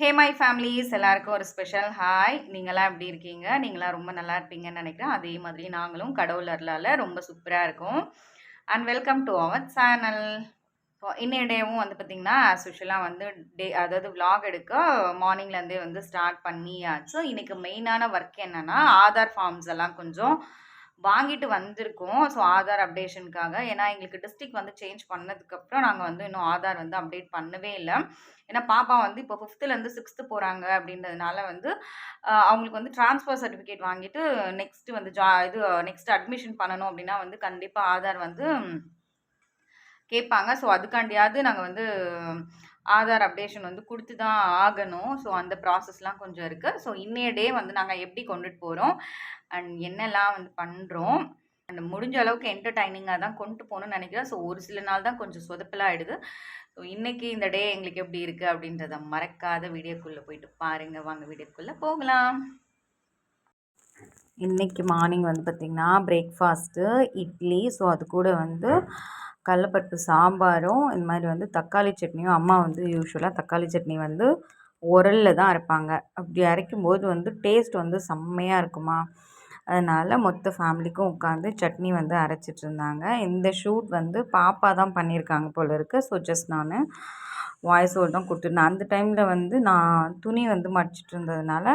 Hey my families எல்லாருக்கும் ஒரு special hi நீங்களாம் எப்படி இருக்கீங்க? நீங்களாம் ரொம்ப நல்லா இருப்பீங்கன்னு நினைக்கிறேன். அதே மாதிரி நாங்களும் கடவுள் அருளால் ரொம்ப சூப்பராக இருக்கும். And welcome to our channel இன்னைய டேவும் வந்து பார்த்திங்கன்னா ஆஸ் யூஷுவலாக வந்து டே அதாவது vlog எடுக்க மார்னிங்லேருந்தே வந்து ஸ்டார்ட் பண்ணியாச்சு. இன்றைக்கி மெயினான ஒர்க் என்னென்னா ஆதார் ஃபார்ம்ஸ் எல்லாம் கொஞ்சம் வாங்கிட்டு வந்திருக்கோம். ஸோ ஆதார் அப்டேஷனுக்காக. ஏன்னா எங்களுக்கு டிஸ்ட்ரிக் வந்து சேஞ்ச் பண்ணதுக்கப்புறம் நாங்கள் வந்து இன்னும் ஆதார் வந்து அப்டேட் பண்ணவே இல்லை. ஏன்னா பாப்பா வந்து இப்போ ஃபிஃப்த்துலேருந்து சிக்ஸ்த்து போகிறாங்க அப்படின்றதுனால வந்து அவங்களுக்கு வந்து ட்ரான்ஸ்ஃபர் சர்டிஃபிகேட் வாங்கிட்டு நெக்ஸ்ட்டு வந்து ஜா இது நெக்ஸ்ட் அட்மிஷன் பண்ணணும் அப்படின்னா வந்து கண்டிப்பாக ஆதார் வந்து கேட்பாங்க ஸோ அதுக்காண்டியாவது நாங்கள் வந்து ஆதார் அப்டேஷன் வந்து கொடுத்து தான் ஆகணும். ஸோ அந்த ப்ராசஸ்லாம் கொஞ்சம் இருக்குது ஸோ இன்னைய டே வந்து நாங்கள் எப்படி கொண்டுட்டு போகிறோம் அண்ட் என்னெல்லாம் வந்து பண்ணுறோம் அண்ட் முடிஞ்ச அளவுக்கு என்டர்டைனிங்காக தான் கொண்டு போகணும்னு நினைக்கிறேன். ஸோ ஒரு சில நாள் தான் கொஞ்சம் சொதப்பலாக ஆகிடுது ஸோ இன்றைக்கி இந்த டே எங்களுக்கு எப்படி இருக்குது அப்படின்றத மறக்காத வீடியோக்குள்ளே போயிட்டு பாருங்கள் வாங்க வீடியோக்குள்ளே போகலாம். இன்றைக்கி மார்னிங் வந்து பார்த்திங்கன்னா பிரேக்ஃபாஸ்ட்டு இட்லி ஸோ அது கூட வந்து கடலப்பருப்பு சாம்பாரும் இந்த மாதிரி வந்து தக்காளி சட்னியும் அம்மா வந்து யூஸ்வலாக தக்காளி சட்னி வந்து உரலில் தான் அரைப்பாங்க. அப்படி அரைக்கும்போது வந்து டேஸ்ட் வந்து செம்மையாக இருக்குமா? அதனால் மொத்த ஃபேமிலிக்கும் உட்காந்து சட்னி வந்து அரைச்சிட்டு இருந்தாங்க இந்த ஷூட் வந்து பாப்பா தான் பண்ணியிருக்காங்க போல இருக்குது ஸோ ஜஸ்ட் நான் வாய்ஸ் ஓவர் தான் கொடுத்துருந்தேன். அந்த டைமில் வந்து நான் துணி வந்து மடிச்சிட்டு இருந்ததுனால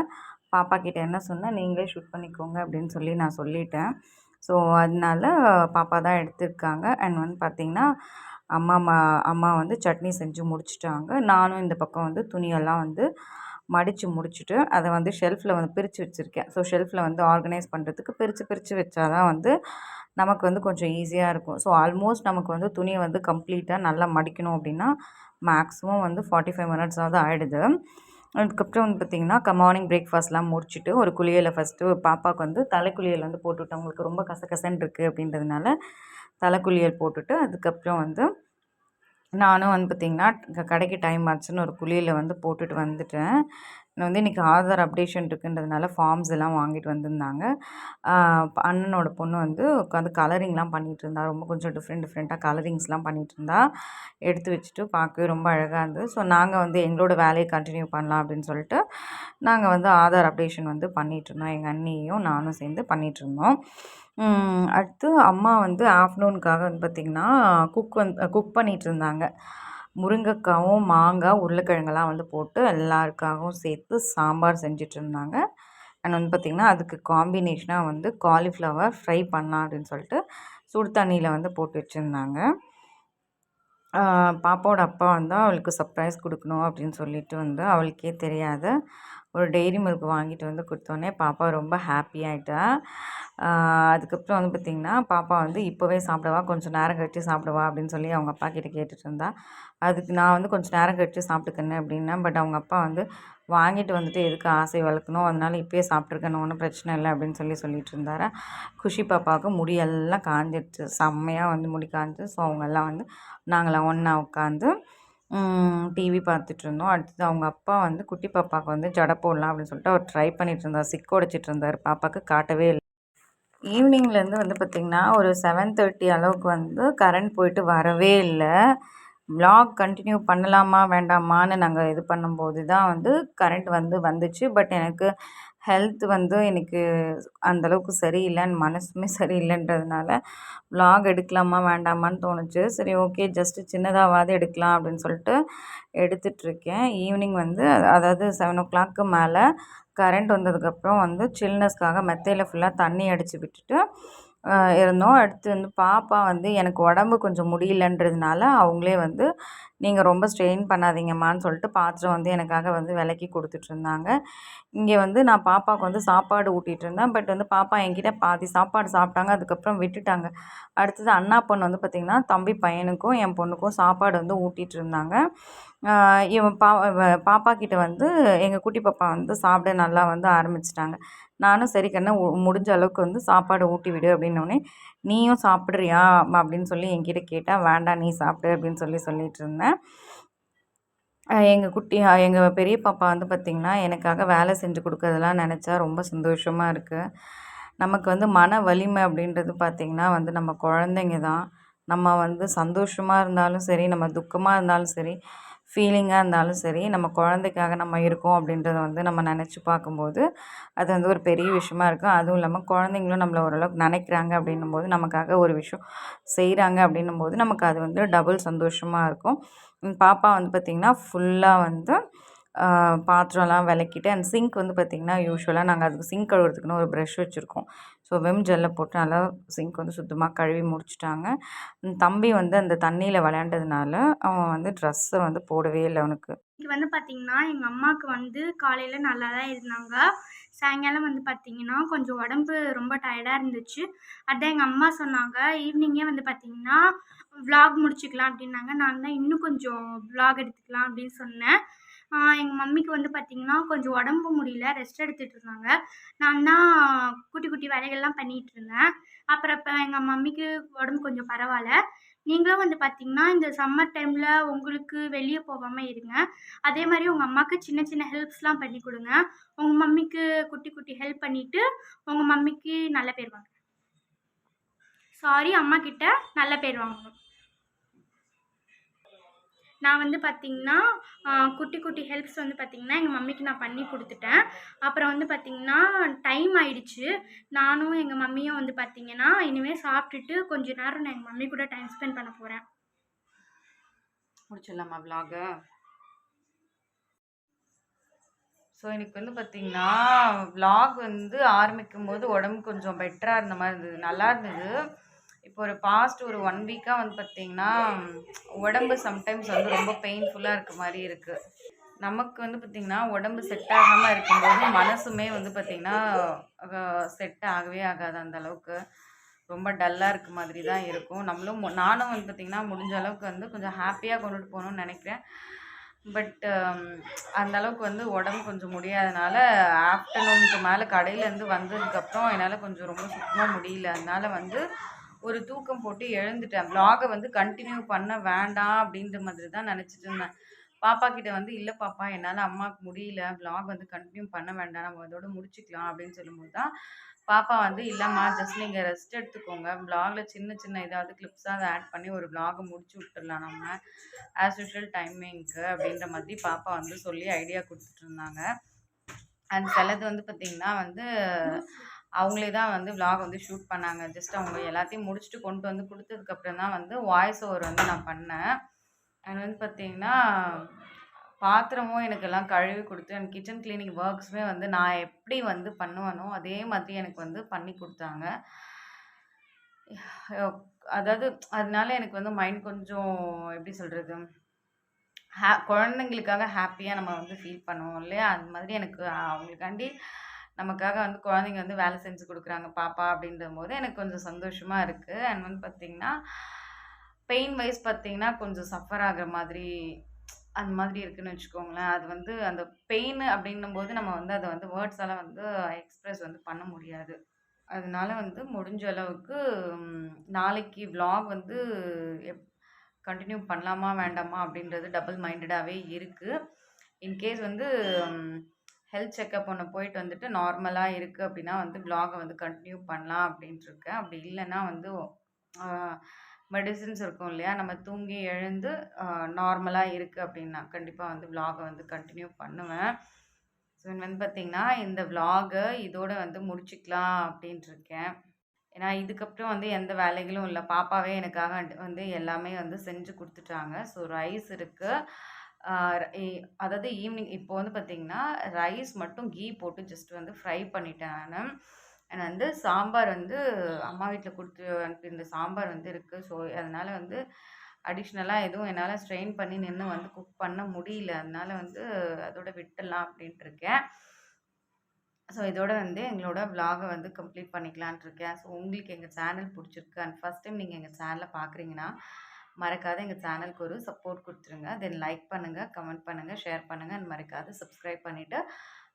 பாப்பா கிட்டே என்ன சொன்னால் நீங்களே ஷூட் பண்ணிக்கோங்க அப்படின்னு சொல்லி நான் சொல்லிட்டேன். ஸோ அதனால பாப்பா தான் எடுத்திருக்காங்க. அண்ட் வந்து பார்த்திங்கன்னா அம்மா மா அம்மா வந்து சட்னி செஞ்சு முடிச்சிட்டாங்க. நானும் இந்த பக்கம் வந்து துணியெல்லாம் வந்து மடித்து முடிச்சுட்டு அதை வந்து ஷெல்ஃபில் வந்து பிரித்து வச்சுருக்கேன். ஸோ ஷெல்ஃபில் வந்து ஆர்கனைஸ் பண்ணுறதுக்கு பிரித்து பிரித்து வச்சா தான் வந்து நமக்கு வந்து கொஞ்சம் ஈஸியாக இருக்கும். ஸோ ஆல்மோஸ்ட் நமக்கு வந்து துணியை வந்து கம்ப்ளீட்டாக நல்லா மடிக்கணும் அப்படின்னா மேக்ஸிமம் வந்து ஃபார்ட்டி ஃபைவ் மினிட்ஸாவது ஆகிடுது அதுக்கப்புறம் வந்து பார்த்திங்கன்னா மார்னிங் பிரேக்ஃபாஸ்ட்லாம் முடிச்சுட்டு ஒரு குளியலை ஃபஸ்ட்டு பாப்பாவுக்கு வந்து தலைக்குளியல் வந்து போட்டுவிட்டேன். அவங்களுக்கு ரொம்ப கசகசன்னு இருக்குது அப்படின்றதுனால தலைக்குளியல் போட்டுட்டு அதுக்கப்புறம் வந்து நானும் வந்து பார்த்திங்கன்னா க- கடைக்கு டைம் ஆச்சுன்னு ஒரு குழியில் வந்து போட்டுட்டு வந்துட்டேன். நான் வந்து இன்றைக்கி ஆதார் அப்டேஷன் இருக்குன்றதுனால ஃபார்ம்ஸ் எல்லாம் வாங்கிட்டு வந்திருந்தாங்க. அண்ணனோட பொண்ணு வந்து உட்காந்து கலரிங்லாம் பண்ணிகிட்டு இருந்தா. ரொம்ப கொஞ்சம் டிஃப்ரெண்ட் டிஃப்ரெண்ட்டாக கலரிங்ஸ்லாம் பண்ணிகிட்டு இருந்தா. எடுத்து வச்சுட்டு பார்க்கவே ரொம்ப அழகாக இருந்தது. ஸோ நாங்கள் வந்து எங்களோட வேலையை கண்டினியூ பண்ணலாம் அப்படின்னு சொல்லிட்டு நாங்கள் வந்து ஆதார் அப்டேஷன் வந்து பண்ணிகிட்டு இருந்தோம். எங்கள் அண்ணியும் நானும் சேர்ந்து பண்ணிகிட்ருந்தோம் அடுத்து அம்மா வந்து ஆஃப்டர்நூனுக்காக வந்து பார்த்திங்கன்னா குக் வந்து குக் பண்ணிகிட்டு இருந்தாங்க. முருங்கைக்காவும் மாங்காய் உருளைக்கிழங்கெல்லாம் வந்து போட்டு எல்லாருக்காகவும் சேர்த்து சாம்பார் செஞ்சுட்டு இருந்தாங்க. அண்ட் வந்து பார்த்திங்கன்னா அதுக்கு காம்பினேஷனாக வந்து காலிஃப்ளவர் ஃப்ரை பண்ணலாம் அப்படின்னு சொல்லிட்டு சுடு தண்ணியில் வந்து போட்டு வச்சுருந்தாங்க. பாப்பாவோட அப்பா வந்து அவளுக்கு சர்ப்ரைஸ் கொடுக்கணும் அப்படின்னு சொல்லிட்டு வந்து அவளுக்கே தெரியாத. ஒரு டெய்ரி மில்க் வாங்கிட்டு வந்து கொடுத்தோன்னே பாப்பா ரொம்ப ஹாப்பி ஆகிட்டா அதுக்கப்புறம் வந்து பார்த்திங்கன்னா பாப்பா வந்து இப்போவே சாப்பிடுவா கொஞ்சம் நேரம் கழித்து சாப்பிடுவா அப்படின்னு சொல்லி அவங்க அப்பா கிட்ட கேட்டுட்டு இருந்தா. அதுக்கு நான் வந்து கொஞ்சம் நேரம் கழித்து சாப்பிட்டுக்கணும் அப்படின்னா பட் அவங்க அப்பா வந்து வாங்கிட்டு வந்துட்டு எதுக்கு ஆசை வளர்க்கணும் அதனால இப்போயே சாப்பிட்ருக்கணும் ஒன்றும் பிரச்சனை இல்லை அப்படின்னு சொல்லி சொல்லிட்டு இருந்தார். குஷி பாப்பாவுக்கு முடியெல்லாம் காஞ்சிடுச்சு செம்மையாக வந்து முடி காஞ்சிச்சு. ஸோ அவங்கெல்லாம் வந்து நாங்களாம் ஒன்றா உட்காந்து டிவி பார்த்துட்ருந்தோம். அடுத்தது அவங்க அப்பா வந்து குட்டி பாப்பாவுக்கு வந்து ஜடை போடலாம் அப்படின்னு சொல்லிட்டு அவர் ட்ரை பண்ணிட்டு இருந்தார் சிக்கு உடைச்சிட்டு இருந்தார் பாப்பாவுக்கு காட்டவே இல்லை. ஈவினிங்லேருந்து வந்து பார்த்திங்கன்னா ஒரு செவன் தேர்ட்டி அளவுக்கு வந்து கரண்ட் போயிட்டு வரவே இல்லை. வ்ளாக் கண்டினியூ பண்ணலாமா வேண்டாமான்னு நாங்கள் இது பண்ணும்போது தான் வந்து கரண்ட் வந்து வந்துச்சு. பட் எனக்கு ஹெல்த் வந்து எனக்கு அந்தளவுக்கு சரியில்லைன்னு மனசுமே சரியில்லைன்றதுனால vlog எடுக்கலாமா வேண்டாமான்னு தோணுச்சு. சரி ஓகே ஜஸ்ட்டு சின்னதாகவாது எடுக்கலாம் அப்படின்னு சொல்லிட்டு எடுத்துட்ருக்கேன் ஈவினிங் வந்து அதாவது செவன் ஓ கிளாக்கு மேலே கரண்ட் வந்ததுக்கப்புறம் வந்து சில்னஸ்க்காக மெத்தையில் ஃபுல்லாக தண்ணி அடித்து விட்டுட்டு இருந்தோம். அடுத்து வந்து பாப்பா வந்து எனக்கு உடம்பு கொஞ்சம் முடியலன்றதுனால அவங்களே வந்து நீங்கள் ரொம்ப ஸ்ட்ரெயின் பண்ணாதீங்கம்மான்னு சொல்லிட்டு பாத்திரம் வந்து எனக்காக வந்து விலக்கி கொடுத்துட்டு இருந்தாங்க இங்கே வந்து நான் பாப்பாவுக்கு வந்து சாப்பாடு ஊட்டிகிட்டு இருந்தேன் பட் வந்து பாப்பா என்கிட்ட பாதி சாப்பாடு சாப்பிட்டாங்க. அதுக்கப்புறம் விட்டுட்டாங்க. அடுத்தது அண்ணா பொண்ணு வந்து பார்த்திங்கன்னா தம்பி பையனுக்கும் என் பொண்ணுக்கும் சாப்பாடு வந்து ஊட்டிகிட்டு இருந்தாங்க இவன் பா பாப்பா கிட்ட வந்து எங்கள் குட்டி பாப்பா வந்து சாப்பிட நல்லா வந்து ஆரம்பிச்சிட்டாங்க. நானும் சரி கண்ணு முடிஞ்ச அளவுக்கு வந்து சாப்பாடு ஊட்டி விடு அப்படின்னோடனே நீயும் சாப்பிட்றியா? அப்படின்னு சொல்லி என்கிட்ட கேட்டால் வேண்டாம் நீ சாப்பிடு அப்படின்னு சொல்லி சொல்லிட்டு இருந்தேன் எங்கள் குட்டி எங்கள் பெரிய பாப்பா வந்து பார்த்திங்கன்னா எனக்காக வேலை செஞ்சு கொடுக்கறதெல்லாம் நினச்சா ரொம்ப சந்தோஷமாக இருக்குது நமக்கு வந்து மன வலிமை அப்படின்றது பார்த்திங்கன்னா வந்து நம்ம குழந்தைங்க தான். நம்ம வந்து சந்தோஷமாக இருந்தாலும் சரி நம்ம துக்கமாக இருந்தாலும் சரி ஃபீலிங்காக இருந்தாலும் சரி நம்ம குழந்தைக்காக நம்ம இருக்கோம் அப்படின்றத வந்து நம்ம நினச்சி பார்க்கும்போது அது வந்து ஒரு பெரிய விஷயமா இருக்கும். அதுவும் இல்லாமல் குழந்தைங்களும் நம்மளை ஓரளவுக்கு நினைக்கிறாங்க அப்படின்னும் போது நமக்காக ஒரு விஷயம் செய்கிறாங்க அப்படின்னும் போது நமக்கு அது வந்து டபுள் சந்தோஷமாக இருக்கும். பாப்பா வந்து பார்த்திங்கன்னா ஃபுல்லாக வந்து பாத்திரம்லாம் விளக்கிட்டு அண்ட் சிங்க் வந்து பார்த்திங்கன்னா யூஸ்வலாக நாங்கள் அதுக்கு சிங்க் கழுவுறதுக்குன்னு ஒரு ப்ரெஷ் வச்சுருக்கோம். ஸோ வெம் ஜெல்லை போட்டு நல்லா சிங்க் வந்து சுத்தமாக கழுவி முடிச்சுட்டாங்க. தம்பி வந்து அந்த தண்ணியில் விளையாண்டதுனால அவன் வந்து ட்ரெஸ்ஸை வந்து போடவே இல்லை அவனுக்கு. இது வந்து பார்த்திங்கன்னா எங்கள் அம்மாவுக்கு வந்து காலையில் நல்லா தான் இருந்தாங்க. சாயங்காலம் வந்து பார்த்திங்கன்னா கொஞ்சம் உடம்பு ரொம்ப டயர்டாக இருந்துச்சு. அதான் எங்கள் அம்மா சொன்னாங்க ஈவினிங்கே வந்து பார்த்திங்கன்னா விலாக் முடிச்சுக்கலாம் அப்படின்னாங்க. நான் தான் இன்னும் கொஞ்சம் விலாக் எடுத்துக்கலாம் அப்படின்னு சொன்னேன். எங்கள் மம்மிக்கு வந்து பார்த்திங்கன்னா கொஞ்சம் உடம்பு முடியல ரெஸ்ட் எடுத்துகிட்டு இருந்தாங்க. நான் தான் குட்டி குட்டி வேலைகள்லாம் பண்ணிகிட்டு இருந்தேன். அப்புறம் இப்போ எங்கள் மம்மிக்கு உடம்பு கொஞ்சம் பரவாயில்ல. நீங்களும் வந்து பார்த்திங்கன்னா இந்த சம்மர் டைமில் உங்களுக்கு வெளியே போகாமல் இருங்க. அதே மாதிரி உங்கள் அம்மாவுக்கு சின்ன சின்ன ஹெல்ப்ஸ்லாம் பண்ணி கொடுங்க. உங்கள் மம்மிக்கு குட்டி குட்டி ஹெல்ப் பண்ணிவிட்டு உங்கள் மம்மிக்கு நல்ல பேர் வாங்க. சாரி அம்மா கிட்ட நல்ல பேர் வாங்கணும். நான் வந்து பார்த்திங்கன்னா குட்டி குட்டி ஹெல்ப்ஸ் வந்து பார்த்திங்கன்னா எங்கள் மம்மிக்கு நான் பண்ணி கொடுத்துட்டேன். அப்புறம் வந்து பார்த்திங்கன்னா டைம் ஆயிடுச்சு. நானும் எங்கள் மம்மியும் வந்து பார்த்திங்கன்னா இனிமேல் சாப்பிட்டுட்டு கொஞ்ச நேரம் நான் எங்கள் மம்மி கூட டைம் ஸ்பெண்ட் பண்ண போகிறேன் முடிச்சிடலாமா விலாக ஸோ எனக்கு வந்து பார்த்திங்கன்னா விலாக் வந்து ஆரம்பிக்கும் போது உடம்பு கொஞ்சம் பெட்டராக இருந்த மாதிரி இருந்தது. நல்லா இருந்தது. இப்போ ஒரு பாஸ்ட் ஒரு ஒன் வீக்காக வந்து பார்த்திங்கன்னா உடம்பு சம்டைம்ஸ் வந்து ரொம்ப பெயின்ஃபுல்லாக இருக்க மாதிரி இருக்குது நமக்கு வந்து பார்த்திங்கன்னா உடம்பு செட் ஆகாமல் இருக்கும்போது மனசுமே வந்து பார்த்திங்கன்னா செட் ஆகவே ஆகாது அந்த அளவுக்கு. ரொம்ப டல்லாக இருக்க மாதிரி தான் இருக்கும். நம்மளும் நானும் வந்து பார்த்திங்கன்னா முடிஞ்ச அளவுக்கு வந்து கொஞ்சம் ஹாப்பியாக கொண்டுட்டு போகணுன்னு நினைக்கிறேன். பட் um, அந்த அளவுக்கு வந்து உடம்பு கொஞ்சம் முடியாதனால ஆஃப்டர்நூனுக்கு மேலே கடையிலேருந்து வந்ததுக்கப்புறம் என்னால் கொஞ்சம் ரொம்ப சுத்தமாக முடியல. அதனால் வந்து ஒரு தூக்கம் போட்டு எழுந்துட்டேன். வ்ளாகை வந்து கண்டினியூ பண்ண வேண்டாம் அப்படின்ற மாதிரி தான் நினச்சிட்டு இருந்தேன். பாப்பா கிட்ட வந்து இல்லை பாப்பா என்னால் அம்மாவுக்கு முடியல. வ்ளாக் வந்து கண்டினியூ பண்ண வேண்டாம். நம்ம அதோட முடிச்சுக்கலாம். அப்படின்னு சொல்லும்போது தான் பாப்பா வந்து இல்லைம்மா ஜஸ்ட் நீங்கள் ரெஸ்ட் எடுத்துக்கோங்க. வ்ளாகில் சின்ன சின்ன ஏதாவது கிளிப்ஸாக அதை ஆட் பண்ணி ஒரு வ்ளாகை முடிச்சு விட்டுடலாம் நம்ம. ஆஸ் யூஷுவல் டைமிங்க்கு அப்படின்ற மாதிரி பாப்பா வந்து சொல்லி ஐடியா கொடுத்துட்டு இருந்தாங்க. அண்ட் சிலது வந்து பார்த்திங்கன்னா வந்து அவங்களே தான் வந்து விலாக் வந்து ஷூட் பண்ணாங்க. ஜஸ்ட் அவங்க எல்லாத்தையும் முடிச்சுட்டு கொண்டு வந்து கொடுத்ததுக்கப்புறம் தான் வந்து வாய்ஸ் ஓவர் வந்து நான் பண்ணேன். அது வந்து பார்த்திங்கன்னா பாத்திரமும் எனக்கு எல்லாம் கழுவி கொடுத்து எனக்கு கிச்சன் கிளீனிங் ஒர்க்ஸுமே வந்து நான் எப்படி வந்து பண்ணுவேனோ அதே மாதிரி எனக்கு வந்து பண்ணி கொடுத்தாங்க. அதாவது அதனால எனக்கு வந்து மைண்ட் கொஞ்சம் எப்படி சொல்கிறது ஹே குழந்தைங்களுக்காக ஹாப்பியாக நம்ம வந்து ஃபீல் பண்ணுவோம் இல்லையா? அது மாதிரி எனக்கு அவங்களுக்காண்டி நமக்காக வந்து குழந்தைங்க வந்து வேலை செஞ்சு கொடுக்குறாங்க பாப்பா அப்படின்ற போது எனக்கு கொஞ்சம் சந்தோஷமாக இருக்குது அண்ட் வந்து பார்த்திங்கன்னா பெயின் வைஸ் பார்த்திங்கன்னா கொஞ்சம் சஃபர் ஆகிற மாதிரி அந்த மாதிரி இருக்குன்னு வச்சுக்கோங்களேன். அது வந்து அந்த பெயின் அப்படின்னும் போது நம்ம வந்து அதை வந்து வேர்ட்ஸால் வந்து எக்ஸ்ப்ரெஸ் வந்து பண்ண முடியாது. அதனால வந்து முடிஞ்ச அளவுக்கு நாளைக்கு விலாக் வந்து எப் கண்டினியூ பண்ணலாமா வேண்டாமா அப்படின்றது டபுள் மைண்டடாகவே இருக்குது இன்கேஸ் வந்து ஹெல்த் செக்கப் ஒன்று போயிட்டு வந்துட்டு நார்மலாக இருக்குது அப்படின்னா வந்து விலாகை வந்து கண்டினியூ பண்ணலாம் அப்படின்ட்டு இருக்கேன் அப்படி இல்லைன்னா வந்து மெடிசின்ஸ் இருக்கும் இல்லையா? நம்ம தூங்கி எழுந்து நார்மலாக இருக்குது அப்படின்னா கண்டிப்பாக வந்து விலாகை வந்து கண்டினியூ பண்ணுவேன். ஸோ வந்து பார்த்திங்கன்னா இந்த விலாகை இதோடு வந்து முடிச்சுக்கலாம் அப்படின்ட்டு இருக்கேன் ஏன்னா இதுக்கப்புறம் வந்து எந்த வேலைகளும் இல்லை. பாப்பாவே எனக்காக வந்து எல்லாமே வந்து செஞ்சு கொடுத்துட்டாங்க. ஸோ ரைஸ் இருக்குது அதாவது ஈவினிங் இப்போ வந்து பார்த்திங்கன்னா ரைஸ் மட்டும் கீ போட்டு ஜஸ்ட் வந்து ஃப்ரை பண்ணிட்டேன் நான். வந்து சாம்பார் வந்து அம்மா வீட்டில் கொடுத்து அனுப்பியிருந்த சாம்பார் வந்து இருக்குது ஸோ அதனால் வந்து அடிஷ்னலாக எதுவும் என்னால் ஸ்ட்ரெயின் பண்ணி நின்று வந்து குக் பண்ண முடியல. அதனால் வந்து அதோட விட்டுடலாம் அப்படின்ட்டு இருக்கேன். ஸோ இதோட வந்து எங்களோட விலாகை வந்து கம்ப்ளீட் பண்ணிக்கலான்ட்டு இருக்கேன். ஸோ உங்களுக்கு எங்கள் சேனல் பிடிச்சிருக்கு? அண்ட் ஃபஸ்ட் டைம் நீங்கள் எங்கள் சேனலை பார்க்குறீங்கன்னா மறக்காத எங்கள் சேனலுக்கு ஒரு சப்போர்ட் கொடுத்துருங்க. தென் லைக் பண்ணுங்கள் கமெண்ட் பண்ணுங்கள் ஷேர் பண்ணுங்கள் அண்ட் மறக்காத சப்ஸ்கிரைப் பண்ணிவிட்டு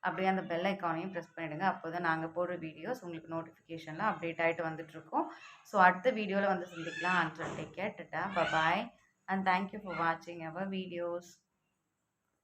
அப்படியே அந்த பெல் ஐக்கானையும் ப்ரெஸ் பண்ணிவிடுங்க அப்போ தான் நாங்கள் போடுற வீடியோஸ் உங்களுக்கு நோட்டிஃபிகேஷனில் அப்டேட் ஆகிட்டு வந்துட்டுருக்கோம். ஸோ அடுத்த வீடியோவில் வந்து சந்திக்கலாம். And take care tata bye bye and thank you for வாட்சிங் அவர் வீடியோஸ்